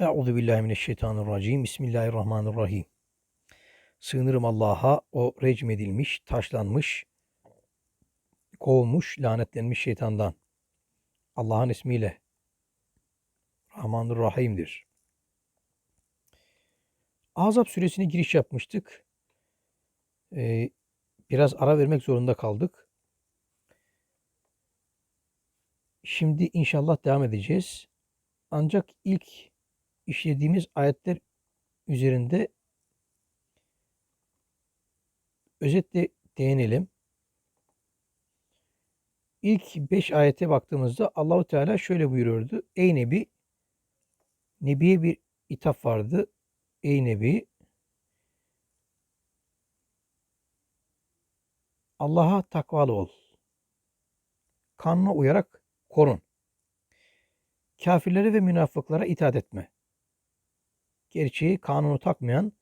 Euzu billahi mineşşeytanirracim. Bismillahirrahmanirrahim. Sığınırım Allah'a o recmedilmiş, taşlanmış, kovulmuş, lanetlenmiş şeytandan. Allah'ın ismiyle. Rahmanur Rahim'dir. Ahzab suresine giriş yapmıştık. Ee, biraz ara vermek zorunda kaldık. Şimdi inşallah devam edeceğiz. Ancak ilk işlediğimiz ayetler üzerinde özetle değinelim. İlk beş ayete baktığımızda Allahu Teala şöyle buyuruyordu. Ey Nebi, Nebi'ye bir itaf vardı. Ey Nebi, Allah'a takvalı ol. Kanuna uyarak korun. Kafirlere ve münafıklara itaat etme. Gerçeği kanunu takmayan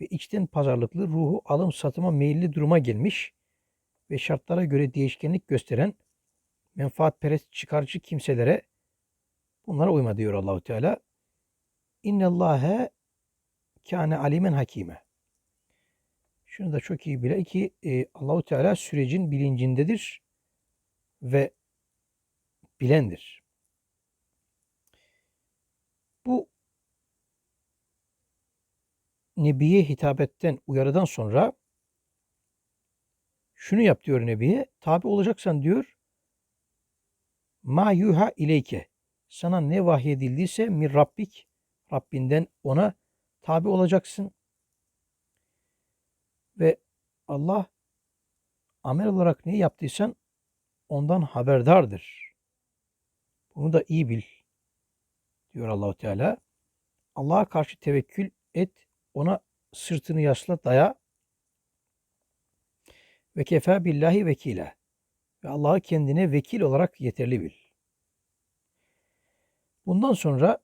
ve içten pazarlıklı ruhu alım satıma meyilli duruma gelmiş ve şartlara göre değişkenlik gösteren menfaatperest çıkarcı kimselere bunlara uyma diyor Allahu Teala. İnnallâhe kâne alimen hakime. Şunu da çok iyi bile ki e, Allahu Teala sürecin bilincindedir ve bilendir. Bu Nebi'ye hitabetten, uyarıdan sonra şunu yap diyor Nebi'ye. Tabi olacaksan diyor ma yuha ileyke. Sana ne vahyedildiyse mir Rabbik Rabbinden ona tabi olacaksın. Ve Allah amel olarak ne yaptıysan ondan haberdardır. Bunu da iyi bil diyor Allahu Teala. Allah'a karşı tevekkül et, ona sırtını yasla, daya. Ve kefa billahi vekile. Ve Allah'ı kendine vekil olarak yeterli bil. Bundan sonra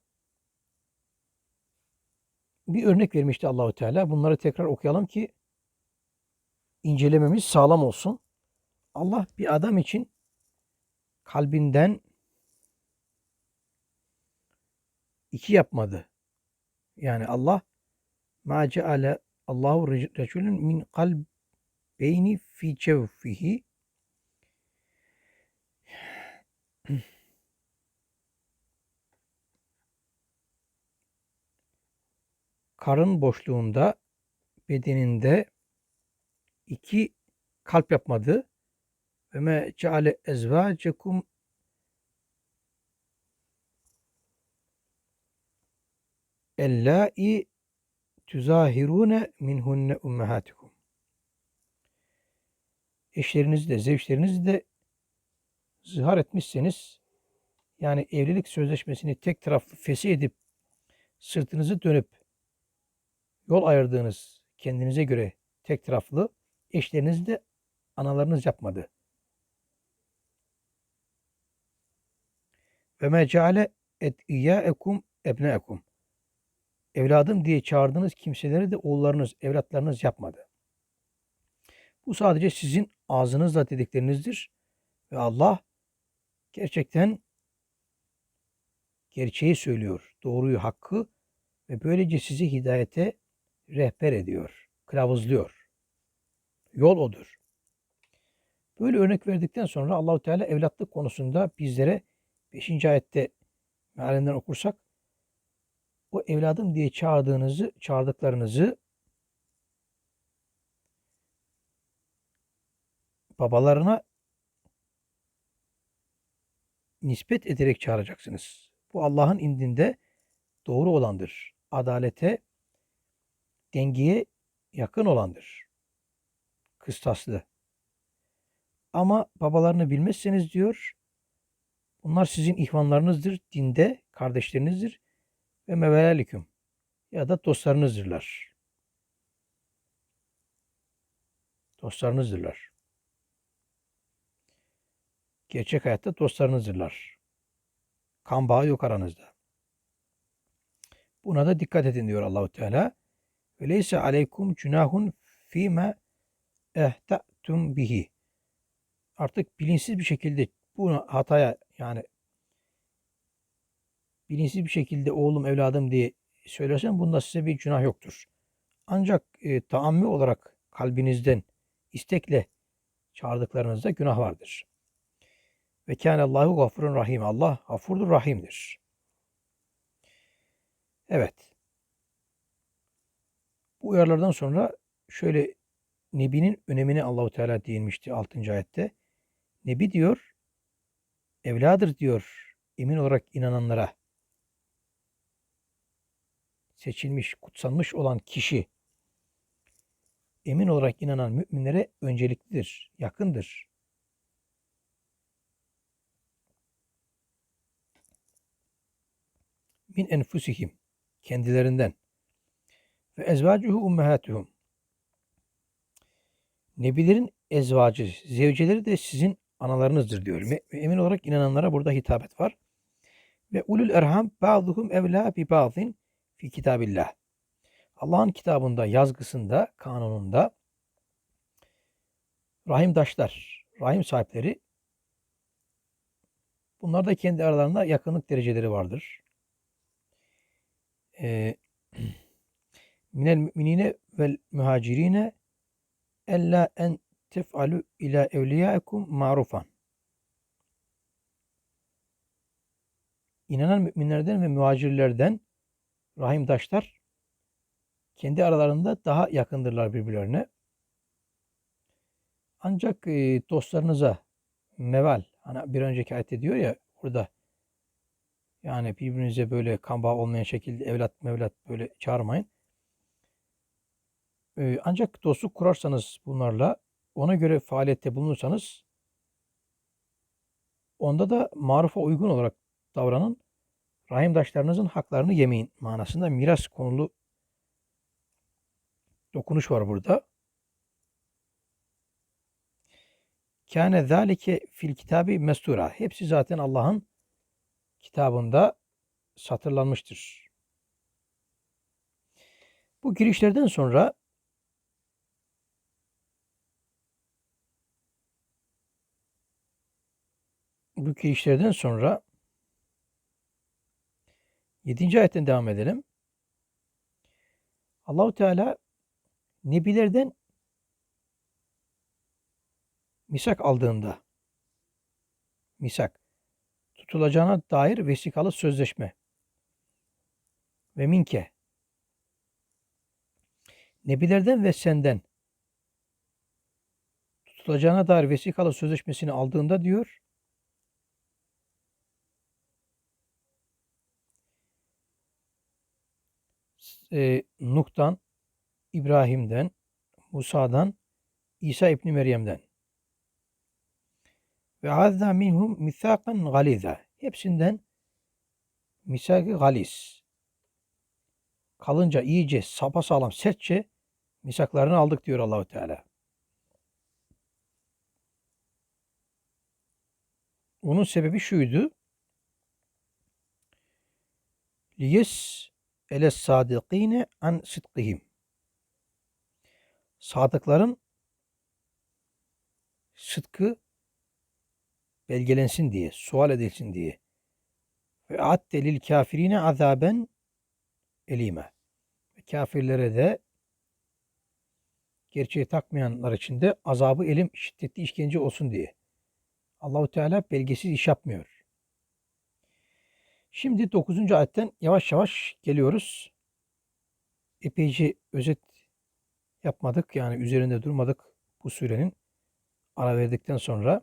bir örnek vermişti Allahu Teala. Bunları tekrar okuyalım ki incelememiz sağlam olsun. Allah bir adam için kalbinden iki yapmadı. Yani Allah ma ceale Allahu reculun min kalbeyni fi cevfihi karın boşluğunda bedeninde iki kalp yapmadı. Ve me ceale ezvacekum Ellâi tuzahirune minhunne ummahatikum. Eşlerinizi de, zevçlerinizi de zihar etmişseniz, yani evlilik sözleşmesini tek taraflı fesih edip, sırtınızı dönüp, yol ayırdığınız kendinize göre tek taraflı, eşleriniz de analarınız yapmadı. Ve me ceale et iyyaekum ebneekum evladım diye çağırdığınız kimseleri de oğullarınız, evlatlarınız yapmadı. Bu sadece sizin ağzınızla dediklerinizdir. Ve Allah gerçekten gerçeği söylüyor, doğruyu, hakkı ve böylece sizi hidayete rehber ediyor, kılavuzluyor. Yol odur. Böyle örnek verdikten sonra Allahu Teala evlatlık konusunda bizlere 5. ayette mealinden okursak o evladım diye çağırdığınızı, çağırdıklarınızı babalarına nispet ederek çağıracaksınız. Bu Allah'ın indinde doğru olandır. Adalete, dengeye yakın olandır. Kıstaslı. Ama babalarını bilmezseniz diyor, bunlar sizin ihvanlarınızdır, dinde kardeşlerinizdir ve meveliküm ya da dostlarınızdırlar. Dostlarınızdırlar. Gerçek hayatta dostlarınızdırlar. Kan bağı yok aranızda. Buna da dikkat edin diyor Allahu Teala. Ve leyse aleykum cunahun fîme ehta'tum bihi. Artık bilinçsiz bir şekilde bu hataya yani bilinçsiz bir şekilde oğlum evladım diye söylersen bunda size bir günah yoktur. Ancak e, taammi olarak kalbinizden istekle çağırdıklarınızda günah vardır. Ve kânallâhu gafurun rahim. Allah gafurdur, rahimdir. Evet. Bu uyarılardan sonra şöyle Nebi'nin önemine Allahu Teala değinmişti 6. ayette. Nebi diyor, evladır diyor emin olarak inananlara. Seçilmiş, kutsanmış olan kişi emin olarak inanan müminlere önceliklidir, yakındır. Min enfusihim kendilerinden ve ezvacuhu ummehatuhum Nebilerin ezvacı, zevceleri de sizin analarınızdır diyor. Emin olarak inananlara burada hitabet var. Ve ulul erham ba'duhum evla bi ba'din fi kitabillah. Allah'ın kitabında, yazgısında, kanununda rahimdaşlar, rahim sahipleri bunlar da kendi aralarında yakınlık dereceleri vardır. Ee, minel müminine vel muhacirine ella en tef'alu ila evliyaikum marufan. İnanan müminlerden ve muhacirlerden rahimdaşlar kendi aralarında daha yakındırlar birbirlerine. Ancak e, dostlarınıza meval, hani bir önceki ayette diyor ya burada yani birbirinize böyle kan bağı olmayan şekilde evlat mevlat böyle çağırmayın. E, ancak dostluk kurarsanız bunlarla ona göre faaliyette bulunursanız onda da marufa uygun olarak davranın. Rahimdaşlarınızın haklarını yemeyin manasında miras konulu dokunuş var burada. Kâne zâlike fil kitabı mestura. Hepsi zaten Allah'ın kitabında satırlanmıştır. Bu girişlerden sonra bu girişlerden sonra 7. ayetten devam edelim. Allahu Teala Nebilerden misak aldığında misak tutulacağına dair vesikalı sözleşme ve minke Nebilerden ve senden tutulacağına dair vesikalı sözleşmesini aldığında diyor e, Nuh'tan İbrahim'den, Musa'dan, İsa İbni Meryem'den. Ve azza minhum misakan galiza. Hepsinden misak-ı galis. Kalınca, iyice, sapasağlam, sertçe misaklarını aldık diyor Allahu Teala. Onun sebebi şuydu. Liyes ele sadikine an sıdkihim sadıkların sıdkı belgelensin diye, sual edilsin diye. Ve adde lil kafirine azaben elime. Kafirlere de gerçeği takmayanlar için de azabı elim şiddetli işkence olsun diye. Allahu Teala belgesiz iş yapmıyor. Şimdi 9. ayetten yavaş yavaş geliyoruz. Epeyce özet yapmadık. Yani üzerinde durmadık bu surenin ara verdikten sonra.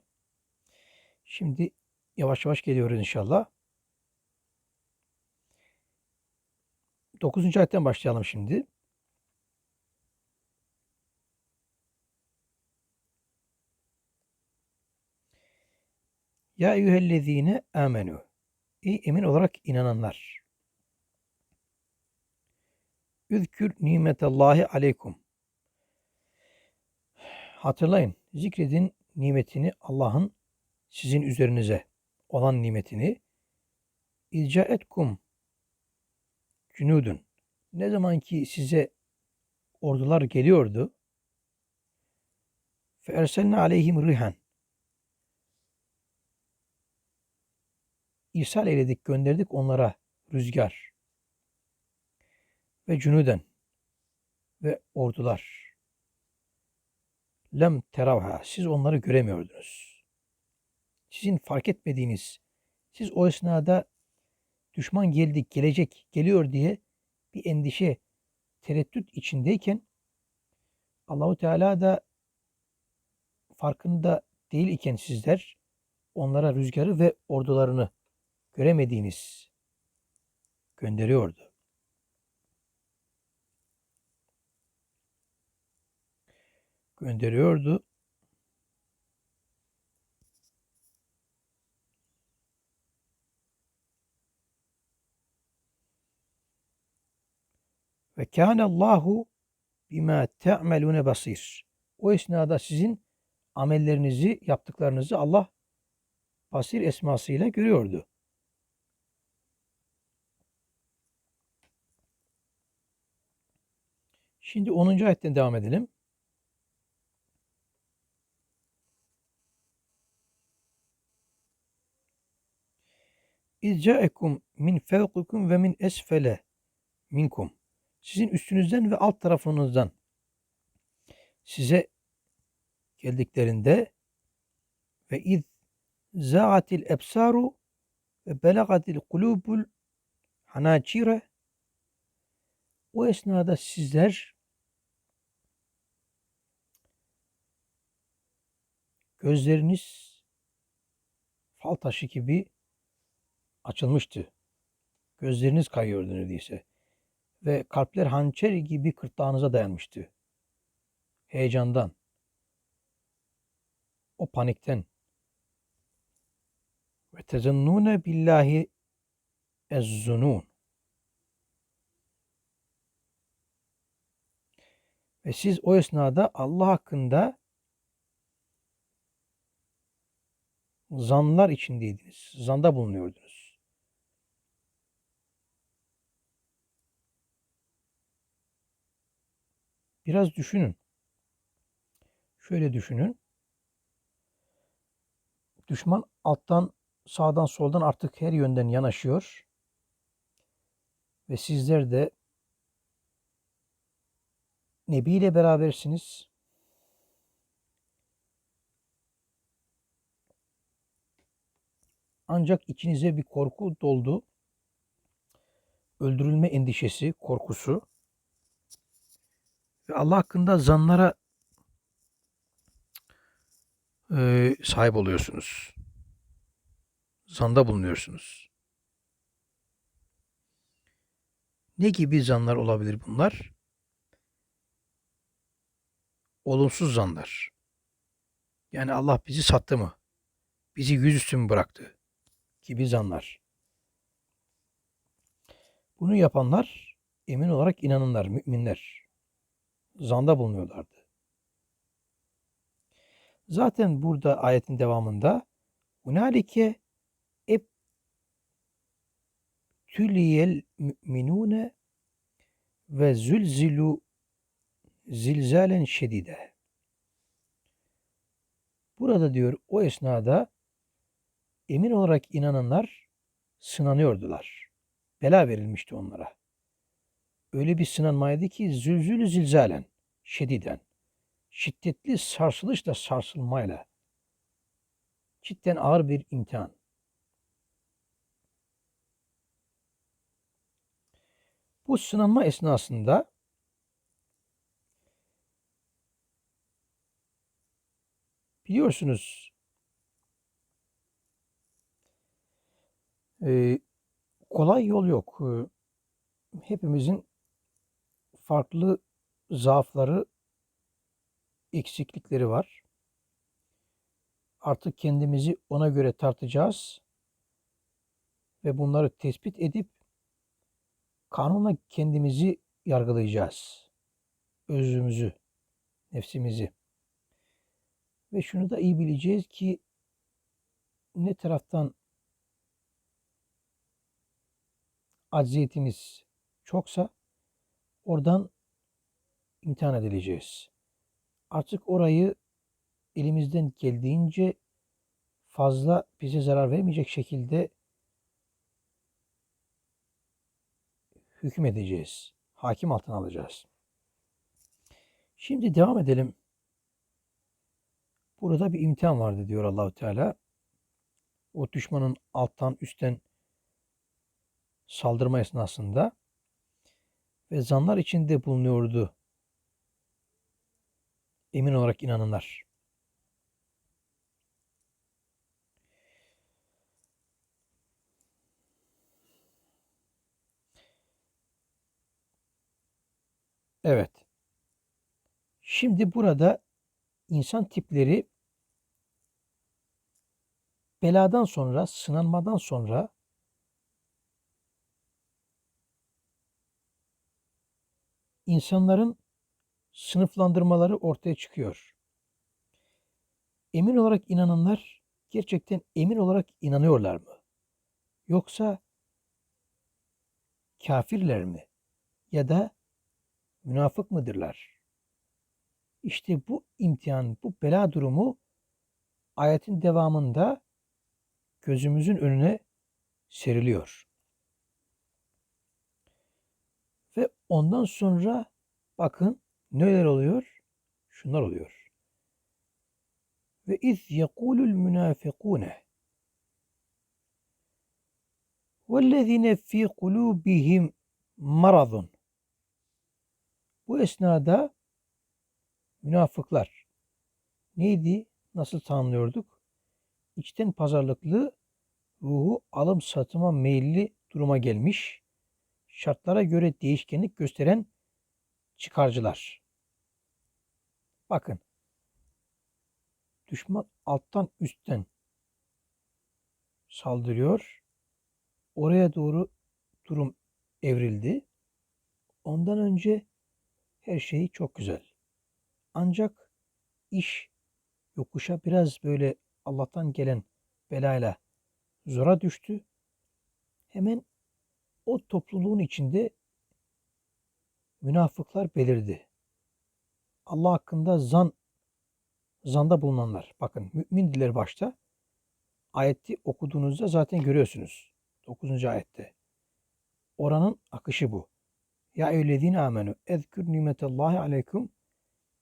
Şimdi yavaş yavaş geliyoruz inşallah. 9. ayetten başlayalım şimdi. Ya eyyühellezine amenu. Ey emin olarak inananlar. Üzkür nimetallahi aleykum. Hatırlayın, zikredin nimetini Allah'ın sizin üzerinize olan nimetini. İlca etkum cünudun. Ne zaman ki size ordular geliyordu. Fe erselne aleyhim rihan. İrsal eyledik, gönderdik onlara rüzgar ve cünüden ve ordular. Lem teravha. Siz onları göremiyordunuz. Sizin fark etmediğiniz, siz o esnada düşman geldi, gelecek, geliyor diye bir endişe, tereddüt içindeyken Allahu Teala da farkında değil iken sizler onlara rüzgarı ve ordularını göremediğiniz gönderiyordu. Gönderiyordu. Ve kâne Allahu bima te'melune basir. O esnada sizin amellerinizi, yaptıklarınızı Allah basir esmasıyla görüyordu. Şimdi 10. ayetten devam edelim. İzcaekum min fevkikum ve min esfele minkum. Sizin üstünüzden ve alt tarafınızdan size geldiklerinde ve iz zaatil ebsaru ve belagatil kulubul hanacire o esnada sizler gözleriniz fal taşı gibi açılmıştı. Gözleriniz kayıyordu neredeyse. Ve kalpler hançer gibi kırtlağınıza dayanmıştı. Heyecandan, o panikten. Ve tezennune billahi ezzunun. Ve siz o esnada Allah hakkında zanlar içindeydiniz. Zanda bulunuyordunuz. Biraz düşünün. Şöyle düşünün. Düşman alttan, sağdan, soldan artık her yönden yanaşıyor. Ve sizler de Nebi ile berabersiniz. Ancak içinize bir korku doldu. Öldürülme endişesi, korkusu. Ve Allah hakkında zanlara e, sahip oluyorsunuz. Zanda bulunuyorsunuz. Ne gibi zanlar olabilir bunlar? Olumsuz zanlar. Yani Allah bizi sattı mı? Bizi yüzüstü mü bıraktı? Gibi zanlar. Bunu yapanlar emin olarak inananlar, müminler. Zanda bulunuyorlardı. Zaten burada ayetin devamında Hunalike eb tüliyel müminune ve zülzilu zilzalen şedide. Burada diyor o esnada emin olarak inananlar sınanıyordular. Bela verilmişti onlara. Öyle bir sınanmaydı ki zülzülü zilzalen, şediden şiddetli sarsılışla sarsılmayla cidden ağır bir imtihan. Bu sınanma esnasında biliyorsunuz kolay yol yok. hepimizin farklı zaafları eksiklikleri var. Artık kendimizi ona göre tartacağız ve bunları tespit edip kanunla kendimizi yargılayacağız. Özümüzü, nefsimizi. Ve şunu da iyi bileceğiz ki ne taraftan acziyetimiz çoksa oradan imtihan edileceğiz artık orayı elimizden geldiğince fazla bize zarar vermeyecek şekilde hükmedeceğiz. Hakim altına alacağız. Şimdi devam edelim. Burada bir imtihan vardı diyor Allahu Teala. O düşmanın alttan üstten saldırma esnasında ve zanlar içinde bulunuyordu. Emin olarak inananlar. Evet. Şimdi burada insan tipleri beladan sonra, sınanmadan sonra insanların sınıflandırmaları ortaya çıkıyor. Emin olarak inananlar gerçekten emin olarak inanıyorlar mı? Yoksa kafirler mi? Ya da münafık mıdırlar? İşte bu imtihan, bu bela durumu ayetin devamında gözümüzün önüne seriliyor. Ve ondan sonra bakın neler oluyor? Şunlar oluyor. Ve iz yekulul münafikune vellezine fi kulubihim maradun bu esnada münafıklar neydi? Nasıl tanımlıyorduk? İçten pazarlıklı, ruhu alım satıma meyilli duruma gelmiş, şartlara göre değişkenlik gösteren çıkarcılar. Bakın, düşman alttan üstten saldırıyor. Oraya doğru durum evrildi. Ondan önce her şey çok güzel. Ancak iş yokuşa biraz böyle Allah'tan gelen belayla zora düştü. Hemen o topluluğun içinde münafıklar belirdi. Allah hakkında zan zanda bulunanlar. Bakın mümindiler başta. Ayeti okuduğunuzda zaten görüyorsunuz. 9. ayette. Oranın akışı bu. Ya eyyühellezine amenu ezkür nimetallahi aleykum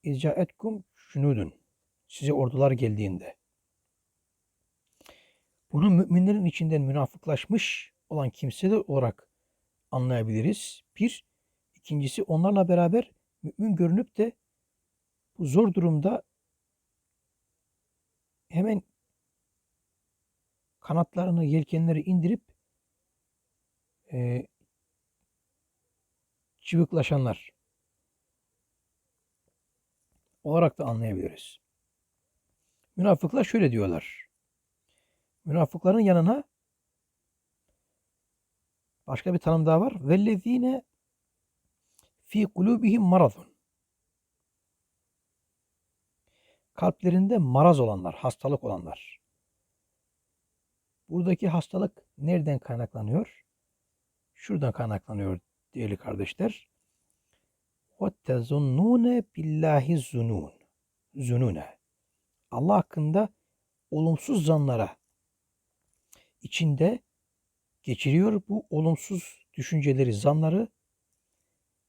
izcaetkum şunudun. Size ordular geldiğinde. Bunu müminlerin içinden münafıklaşmış olan kimseler olarak anlayabiliriz. Bir. ikincisi onlarla beraber mümin görünüp de bu zor durumda hemen kanatlarını, yelkenleri indirip e, çıvıklaşanlar olarak da anlayabiliriz. Münafıklar şöyle diyorlar. Münafıkların yanına başka bir tanım daha var. Vellezine fi kulubihim marazun. Kalplerinde maraz olanlar, hastalık olanlar. Buradaki hastalık nereden kaynaklanıyor? Şuradan kaynaklanıyor değerli kardeşler. وَتَّظُنُّونَ billahi zunun. Zunune. Allah hakkında olumsuz zanlara içinde geçiriyor bu olumsuz düşünceleri, zanları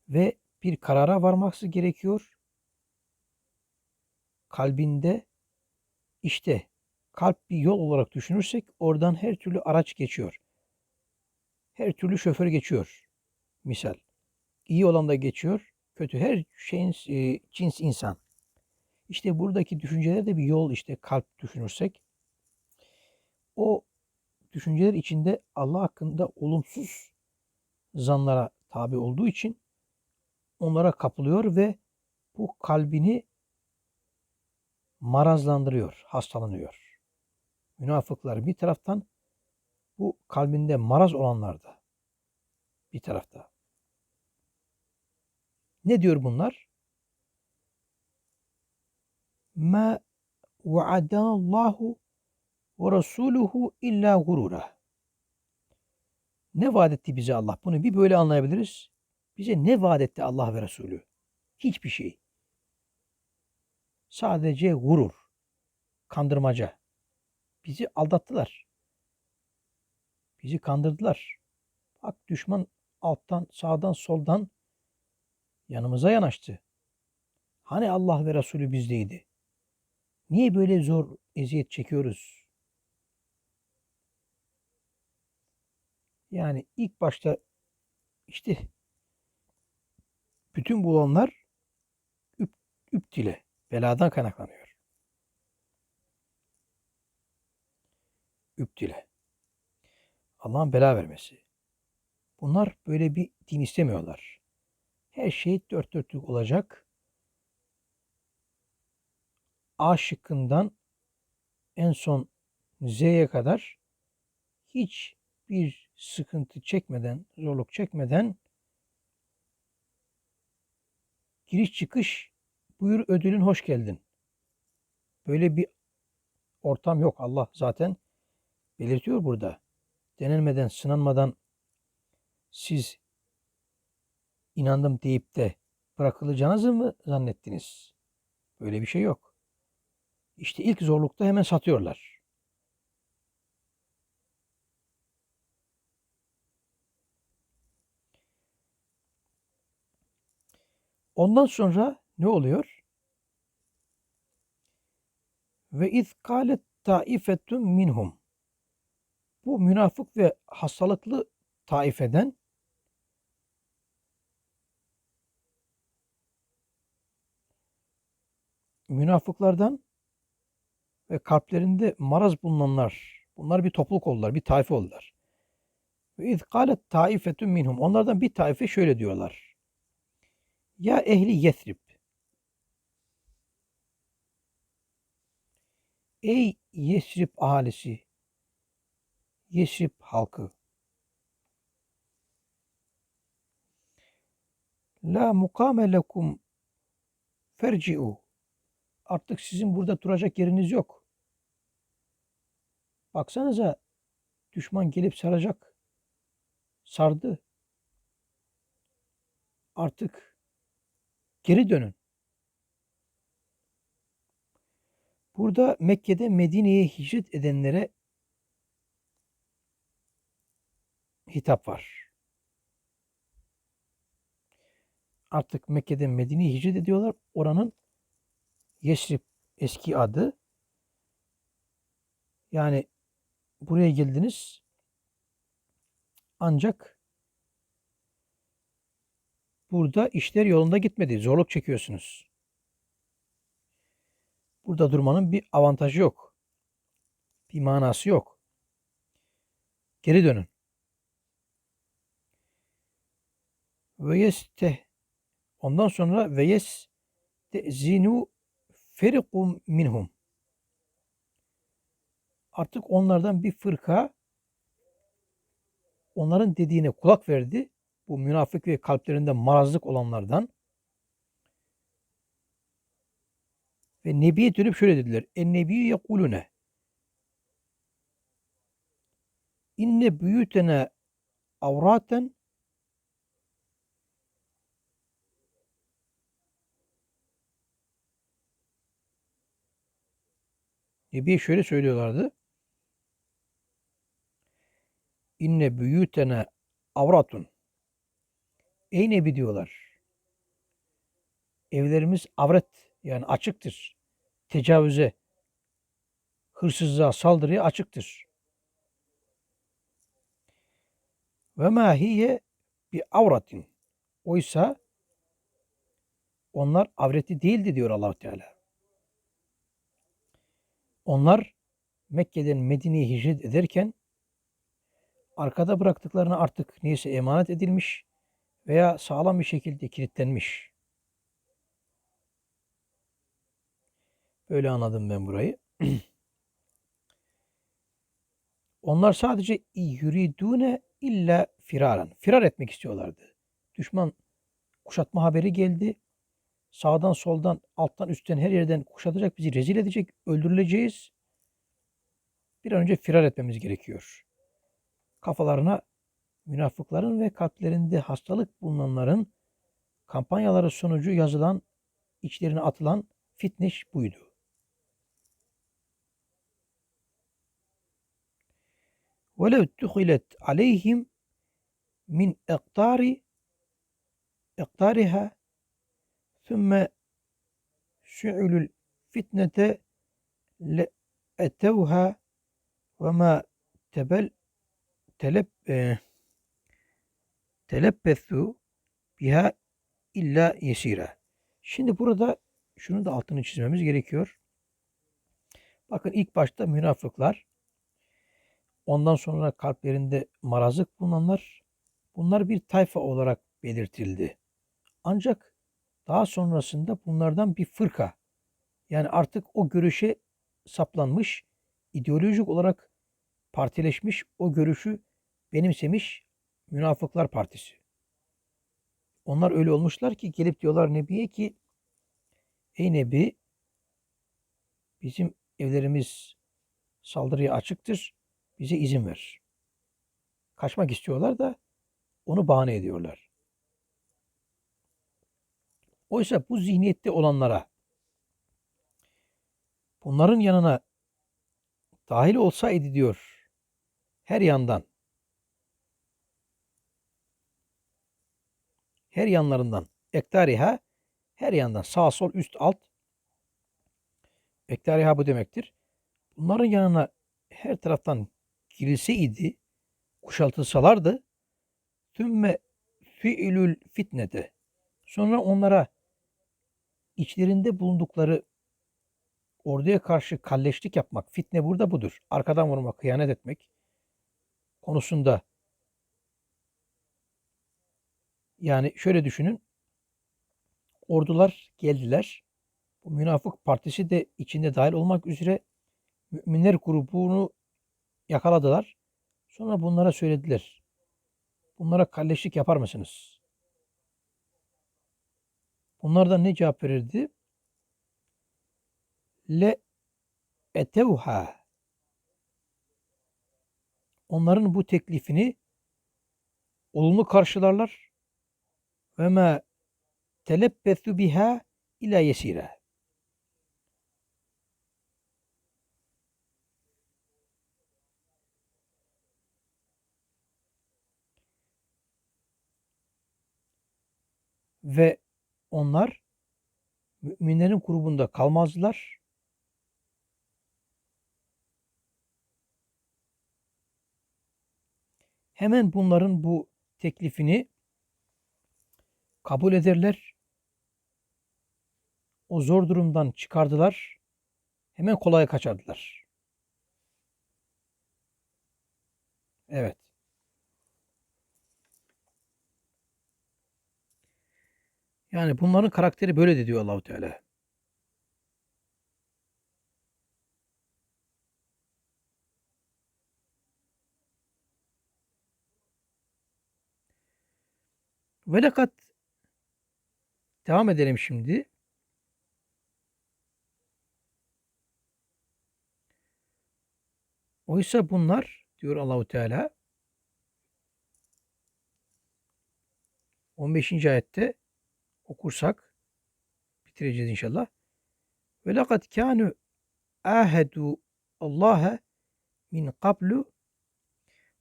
ve bir karara varması gerekiyor. Kalbinde işte kalp bir yol olarak düşünürsek oradan her türlü araç geçiyor. Her türlü şoför geçiyor. Misal. İyi olan da geçiyor. Kötü her şeyin e, cins insan. İşte buradaki düşünceler de bir yol işte kalp düşünürsek. O düşünceler içinde Allah hakkında olumsuz zanlara tabi olduğu için onlara kapılıyor ve bu kalbini marazlandırıyor, hastalanıyor. Münafıklar bir taraftan bu kalbinde maraz olanlar da bir tarafta. Ne diyor bunlar? Ma vaadallahu ve rasuluhu illa gurura. Ne vaat etti bize Allah? Bunu bir böyle anlayabiliriz. Bize ne vaat etti Allah ve Resulü? Hiçbir şey. Sadece gurur, kandırmaca. Bizi aldattılar. Bizi kandırdılar. Bak düşman alttan, sağdan, soldan yanımıza yanaştı. Hani Allah ve Resulü bizdeydi? Niye böyle zor eziyet çekiyoruz? Yani ilk başta işte bütün bu olanlar üp, üptile, beladan kaynaklanıyor. Üptile. Allah'ın bela vermesi. Bunlar böyle bir din istemiyorlar. Her şey dört dörtlük olacak. A şıkkından en son Z'ye kadar hiç bir sıkıntı çekmeden, zorluk çekmeden giriş çıkış buyur ödülün hoş geldin. Böyle bir ortam yok. Allah zaten belirtiyor burada. Denenmeden, sınanmadan siz inandım deyip de bırakılacağınızı mı zannettiniz? Böyle bir şey yok. İşte ilk zorlukta hemen satıyorlar. Ondan sonra ne oluyor? Ve iz kâlet taifetun minhum. Bu münafık ve hastalıklı taifeden münafıklardan ve kalplerinde maraz bulunanlar bunlar bir topluluk oldular, bir taife oldular. Ve iz kâlet taifetun minhum. Onlardan bir taife şöyle diyorlar. Ya ehli Yesrib. Ey Yesrib ahalisi. Yesrib halkı. La mukame lekum ferci'u. Artık sizin burada duracak yeriniz yok. Baksanıza düşman gelip saracak. Sardı. Artık geri dönün. Burada Mekke'de Medine'ye hicret edenlere hitap var. Artık Mekke'den Medine'ye hicret ediyorlar. Oranın Yesrib eski adı. Yani buraya geldiniz ancak burada işler yolunda gitmedi. Zorluk çekiyorsunuz. Burada durmanın bir avantajı yok. Bir manası yok. Geri dönün. Ve yeste ondan sonra ve yes zinu ferikum minhum. Artık onlardan bir fırka onların dediğine kulak verdi. Bu münafık ve kalplerinde marazlık olanlardan. Ve Nebi'ye dönüp şöyle dediler. En Nebiyyü yekulune. İnne büyütene avraten Nebi'ye şöyle söylüyorlardı. İnne büyütene avratun. Ey Nebi diyorlar. Evlerimiz avret yani açıktır. Tecavüze, hırsızlığa, saldırıya açıktır. Ve ma hiye bir avratin. Oysa onlar avreti değildi diyor allah Teala. Onlar Mekke'den Medine'ye hicret ederken arkada bıraktıklarını artık neyse emanet edilmiş veya sağlam bir şekilde kilitlenmiş. Böyle anladım ben burayı. Onlar sadece yuridune illa firaran. Firar etmek istiyorlardı. Düşman kuşatma haberi geldi. Sağdan soldan alttan üstten her yerden kuşatacak bizi rezil edecek. Öldürüleceğiz. Bir an önce firar etmemiz gerekiyor. Kafalarına münafıkların ve kalplerinde hastalık bulunanların kampanyaları sonucu yazılan, içlerine atılan fitneş buydu. وَلَوْ تُخِلَتْ عَلَيْهِمْ min iqtari iqtariha ثم سعلوا الفتنة لأتوها وما تبل تلب telebbethu biha illa yesira. Şimdi burada şunu da altını çizmemiz gerekiyor. Bakın ilk başta münafıklar, ondan sonra kalplerinde marazlık bulunanlar, bunlar bir tayfa olarak belirtildi. Ancak daha sonrasında bunlardan bir fırka, yani artık o görüşe saplanmış, ideolojik olarak partileşmiş, o görüşü benimsemiş Münafıklar Partisi. Onlar öyle olmuşlar ki gelip diyorlar Nebi'ye ki Ey Nebi bizim evlerimiz saldırıya açıktır. Bize izin ver. Kaçmak istiyorlar da onu bahane ediyorlar. Oysa bu zihniyette olanlara bunların yanına dahil olsaydı diyor her yandan her yanlarından. Ektariha her yandan. Sağ sol üst alt. Ektariha bu demektir. Bunların yanına her taraftan girilseydi kuşatılsalardı tümme fiilül fitnete. Sonra onlara içlerinde bulundukları orduya karşı kalleşlik yapmak, fitne burada budur. Arkadan vurmak, kıyanet etmek konusunda Yani şöyle düşünün. Ordular geldiler. Bu münafık partisi de içinde dahil olmak üzere müminler grubunu yakaladılar. Sonra bunlara söylediler. Bunlara kalleşlik yapar mısınız? Bunlar da ne cevap verirdi? Le etevha. Onların bu teklifini olumlu karşılarlar ve ma telebbethu biha ila yesira. Ve onlar müminlerin grubunda kalmazlar. Hemen bunların bu teklifini kabul ederler. O zor durumdan çıkardılar. Hemen kolay kaçardılar. Evet. Yani bunların karakteri böyle de diyor Allahu Teala. Ve lekat Devam edelim şimdi. Oysa bunlar diyor Allahu Teala 15. ayette okursak bitireceğiz inşallah. Ve lekad kanu ahedu Allah'a min qablu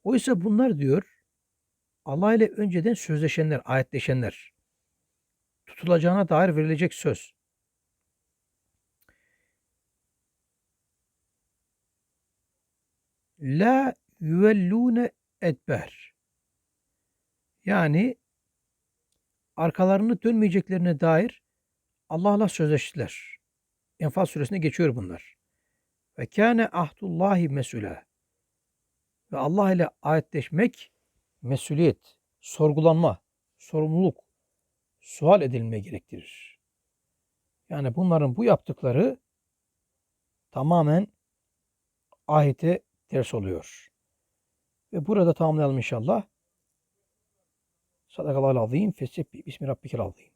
Oysa bunlar diyor Allah ile önceden sözleşenler, ayetleşenler tutulacağına dair verilecek söz. La yüvellûne edber. Yani arkalarını dönmeyeceklerine dair Allah'la sözleştiler. Enfal suresine geçiyor bunlar. Ve kâne ahdullahi mesule. Ve Allah ile ayetleşmek mesuliyet, sorgulanma, sorumluluk, sual edilme gerektirir. Yani bunların bu yaptıkları tamamen ahite ters oluyor. Ve burada tamamlayalım inşallah. Sadakallahu azim. Fesebbi bismi rabbikel azim.